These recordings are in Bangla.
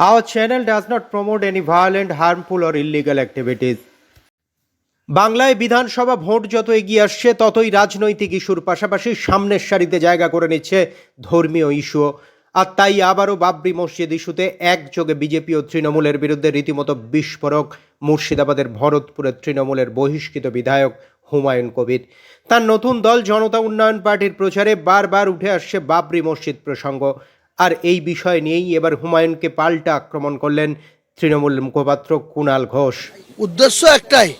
Our channel does not promote any violent, harmful, or illegal activities. বাংলায় বিধানসভা ভোট যত এগিয়ে আসছে ততই রাজনৈতিক ইস্যুর পাশাপাশি সামনের সারিতে জায়গা করে নিচ্ছে ধর্মীয় ইস্যুও আর তাই আবারও বাবরি মসজিদ ইস্যুতে একযোগে বিজেপি ও তৃণমূলের বিরুদ্ধে রীতিমতো বিস্ফোরক মুর্শিদাবাদের ভরতপুরের তৃণমূলের বহিষ্কৃত বিধায়ক হুমায়ুন কবির। তার নতুন দল জনতা উন্নয়ন পার্টির প্রচারে বারবার উঠে আসছে বাবরি মসজিদ প্রসঙ্গ। আর এই বিষয় নিয়েই এবার হুমায়ুনকে পাল্টা আক্রমণ করলেন তৃণমূল মুখপাত্র কুণাল ঘোষ। উদ্দেশ্য একটাই,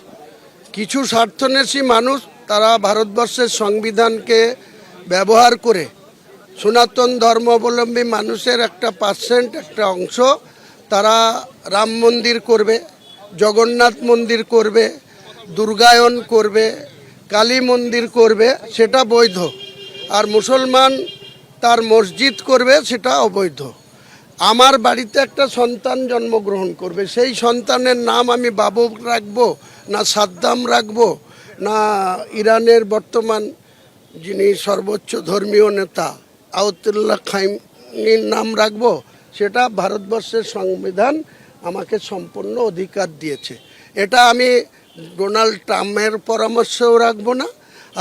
কিছু স্বার্থন্বেষী মানুষ তারা ভারতবর্ষের সংবিধানকে ব্যবহার করে সনাতন ধর্মাবলম্বী মানুষের একটা পার্সেন্ট একটা অংশ তারা রাম মন্দির করবে, জগন্নাথ মন্দির করবে, দুর্গায়ন করবে, কালী মন্দির করবে, সেটা বৈধ। আর মুসলমান তার মসজিদ করবে সেটা অবৈধ। আমার বাড়িতে একটা সন্তান জন্মগ্রহণ করবে। সেই সন্তানের নাম আমি বাবু রাখব, না সাদ্দাম রাখব, না ইরানের বর্তমান যিনি সর্বোচ্চ ধর্মীয় নেতা আউতুল্লাহ খাইমির নাম রাখব, সেটা ভারতবর্ষের সংবিধান আমাকে সম্পূর্ণ অধিকার দিয়েছে। এটা আমি ডোনাল্ড ট্রাম্পের পরামর্শও রাখব না,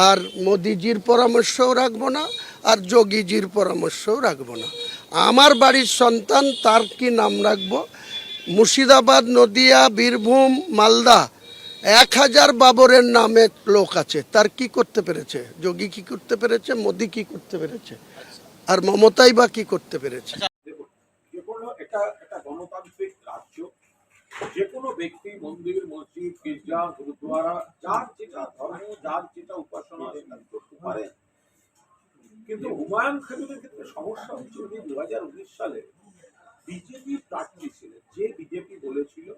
আর মোদিজির পরামর্শও রাখব না আর যোগীজির পরামর্শও রাখব না। আমার বাড়ির সন্তান, তার কি নাম রাখব? মুর্শিদাবাদ, নদিয়া, বীরভূম, মালদা, এক হাজার বাবরের নামে লোক আছে। তার কি করতে পেরেছে? যোগী কি করতে পেরেছে? মোদি কি করতে পেরেছে? আর মমতাই বা কি করতে পেরেছে? যে কোনো ব্যক্তি মন্দির, মসজিদ, গির্জা গুরুদ্বারা যার যেটা ধর্ম, যার যেটা উপাসনা করতে পারে। কিন্তু হুমায়ুন কবিরের ক্ষেত্রে সমস্যা হচ্ছে উনি দু হাজার উনিশ সালে বিজেপি প্রার্থী ছিলেন। যে বিজেপি বলেছিল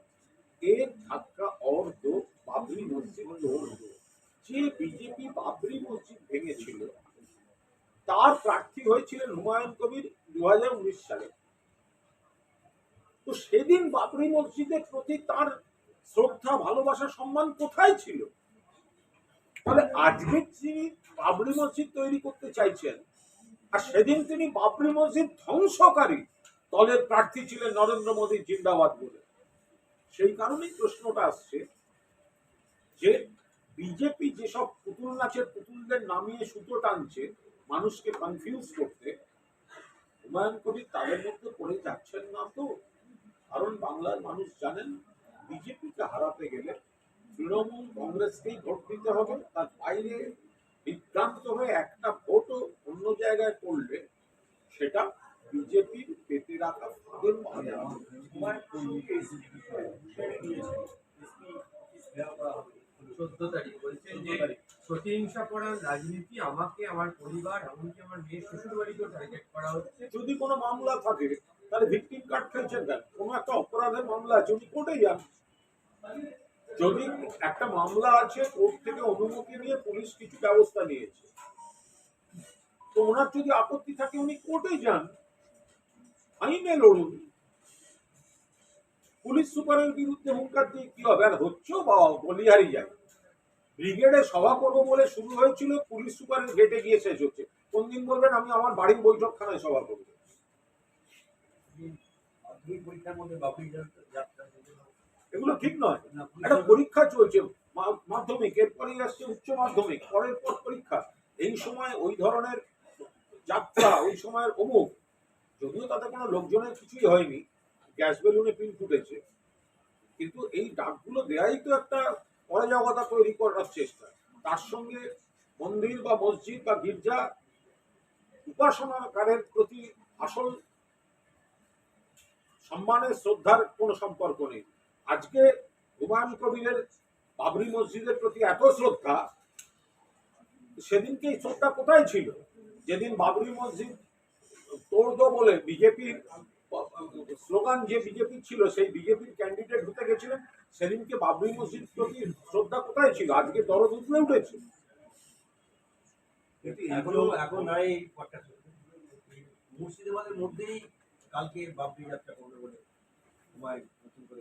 এর ধাক্কা অর দো, বাবরি মসজিদ যে বিজেপি বাবরি মসজিদ ভেঙেছিল, তার প্রার্থী হয়েছিলেন হুমায়ুন কবির দু হাজার উনিশ সালে। তো সেদিন বাবরি মসজিদের প্রতি তার শ্রদ্ধা, ভালোবাসা, সম্মান কোথায় ছিল? তাহলে আজকে তিনি বাবরি মসজিদ তৈরি করতে চাইছেন। আর সেদিন তিনি বাবরি মসজিদ ধ্বংসকারী দলের প্রার্থী ছিলেন নরেন্দ্র মোদী জিন্দাবাদ বলে। সেই কারণেই প্রশ্নটা আসছে যে বিজেপি যেসব পুতুল নাচের পুতুলদের নামিয়ে সুতো টানছে, মানুষকে কনফিউজ করতে, হুমায়ুন কবির তাদের মধ্যে পড়ে যাচ্ছেন না তো? কারণ বাংলার মানুষ জানেন, বিজেপিকে হারাতে গেলে তৃণমূল কংগ্রেসকেই ভোট দিতে হবে। তার বাইরে বিভ্রান্ত হয়ে একটা ভোটও অন্য জায়গায় করলে সেটা বিজেপির পেতে রাখা ফাঁদের চোদ্দ তারিখ বলছেন যে প্রতিহিংসা করার রাজনীতি আমাকে আমার পরিবার এমনকি আমার শ্বশুর বাড়িকেও টার্গেট করা হচ্ছে। যদি কোনো মামলা থাকে তাহলে ভিকটিম কার্ড খেলছেন কেন? কোনো একটা অপরাধের মামলা আছে উনি কোর্টে যান। যদি একটা মামলা আছে, কোর্ট থেকে অনুমতি নিয়ে পুলিশ কিছু ব্যবস্থা নিয়েছে, তো ওনার যদি আপত্তি থাকে, উনি কোর্টে যান। আইনে লড়ুন। পুলিশ সুপারের বিরুদ্ধে হুঙ্কার দিয়ে কি হবে? আর হচ্ছেও বা বলিহারি যায় ব্রিগেডে সভা করব বলে শুরু হয়েছিল, পুলিশ সুপারের গেটে গিয়ে শেষ হচ্ছে। কোন দিন বলবেন, আমি আমার বাড়ির বৈঠকখানায় সভা করব। পরীক্ষার মধ্যে ঠিক নয়। একটা পরীক্ষা চলছে মাধ্যমিক, এরপরেই আসছে উচ্চ মাধ্যমিক, পরের পর পরীক্ষা। এই সময় ওই ধরনের যাত্রা, ওই সময়ের অমুক, যদিও তাতে কোনো লোকজনের কিছুই হয়নি, গ্যাস বেলুনে পিন ফুটেছে, কিন্তু এই ডাকগুলো দেয়াই তো একটা অরাজকতা তৈরি করার চেষ্টা। তার সঙ্গে মন্দির বা মসজিদ বা গির্জা উপাসনাকারের প্রতি আসল সম্মানের, শ্রদ্ধার কোনো সম্পর্ক নেই। আজকে হুমায়ুন কবিরের বাবরি মসজিদের প্রতি এত শ্রদ্ধা, সেদিনকে এই শ্রদ্ধা কোথায় ছিল? যেদিন বাবরি মসজিদ তোড় দো বলে বিজেপির স্লোগান যে বিজেপি ছিল, সেই বিজেপির ক্যান্ডিডেট হতে গেছিলেন, সেদিনকে বাবরি মসজিদ প্রতি শ্রদ্ধা কোথায় ছিল? আজকে দরদ উঠলে উঠেছে। এখন নাই মুর্শিদাবাদের মধ্যেই কালকে বাবরি যাত্রা করবে বলে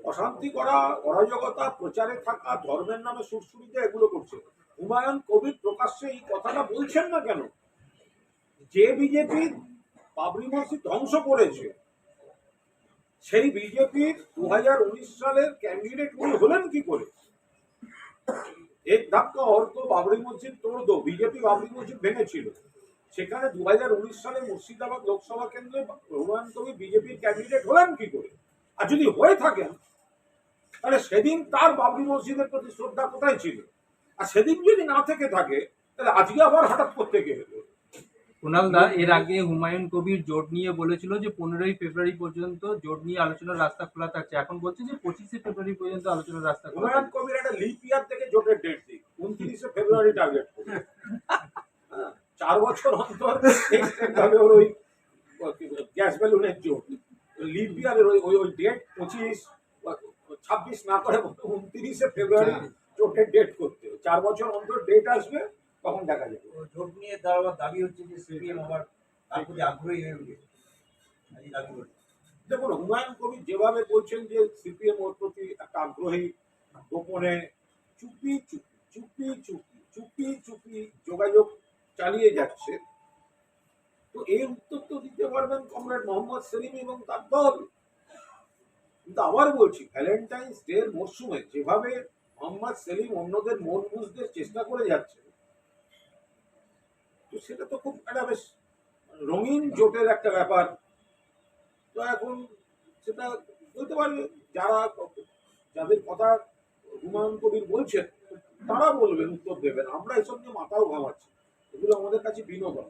অশান্তি করা, অরাজকতা, প্রচারে থাকা, ধর্মের নামে সুরসুরিতে এগুলো করছে। হুমায়ুন কবির প্রকাশ্যে এই কথাটা বলছেন না কেন? যে বিজেপি বাবরি মসজিদ ধ্বংস করেছে, সেই বিজেপির দু হাজার উনিশ সালের ক্যান্ডিডেট উনি হলেন কি করে? এক ধাক্কা অর্থ বাবরি মসজিদ তোড় বিজেপি বাবরি মসজিদ ভেঙেছিল। সেখানে দু হাজার উনিশ সালে মুর্শিদাবাদ লোকসভা কেন্দ্রে হুমায়ুন কবির বিজেপির ক্যান্ডিডেট হলেন কি করে? আর যদি হয়ে থাকেন তাহলে সেদিন তার বাবরি মসজিদের প্রতি শ্রদ্ধা কোথায় ছিল? আর সেদিন যদি না থেকে থাকে তাহলে আজকে আবার হঠাৎ করতে গেলে কুণাল দা এর আগে হুমায়ুন কবির জোট নিয়ে বলেছিল যে পনেরোই ফেব্রুয়ারি পর্যন্ত জোট নিয়ে আলোচনার রাস্তা খোলা থাকছে। এখন বলছে যে পঁচিশে ফেব্রুয়ারি পর্যন্ত আলোচনার রাস্তা খোলা হুমায়ুন কবির একটা লিপ ইয়ার থেকে জোটের ডেট দিই। উনত্রিশে ফেব্রুয়ারি টার্গেট হ্যাঁ, চার বছর অন্তর ওই গ্যাস বেলুনের জোট। লিপ ইয়ারের ওই ওই ডেট পঁচিশ ছাব্বিশ না করে উনত্রিশে ফেব্রুয়ারি জোটের ডেট করতে। চার বছর অন্তর ডেট আসবে তখন দেখা যাবে। জোট নিয়ে আবার দাবি হচ্ছে যে সিপিএম আবার তার প্রতি আগ্রহী হয়ে উঠেছে দাবি করছে। দেখুন হুমায়ুন কবির যেভাবে বলছেন যে সিপিএম ওর প্রতি একটা আগ্রহী গোপনে চুপি চুপি চুপি চুপি চুপি চুপি যোগাযোগ চালিয়ে যাচ্ছে তো এই উত্তর তো দিতে পারবেন কমরেড মোহাম্মদ সেলিম এবং তার দল। কিন্তু আবার বলছি ভ্যালেন্টাইন্স ডে এর মরশুমে যেভাবে মোহাম্মদ সেলিম অন্যদের মন বুঝতে চেষ্টা করে যাচ্ছে, তো সেটা তো খুব একটা বেশ রঙিন জোটের একটা ব্যাপার। তো এখন সেটা বলতে পারবে যারা যাদের কথা হুমায়ুন কবির বলছেন, তারা বলবেন, উত্তর দেবেন। আমরা এসব নিয়ে মাথাও ঘামাচ্ছি। এগুলো আমাদের কাছে বিনোদন।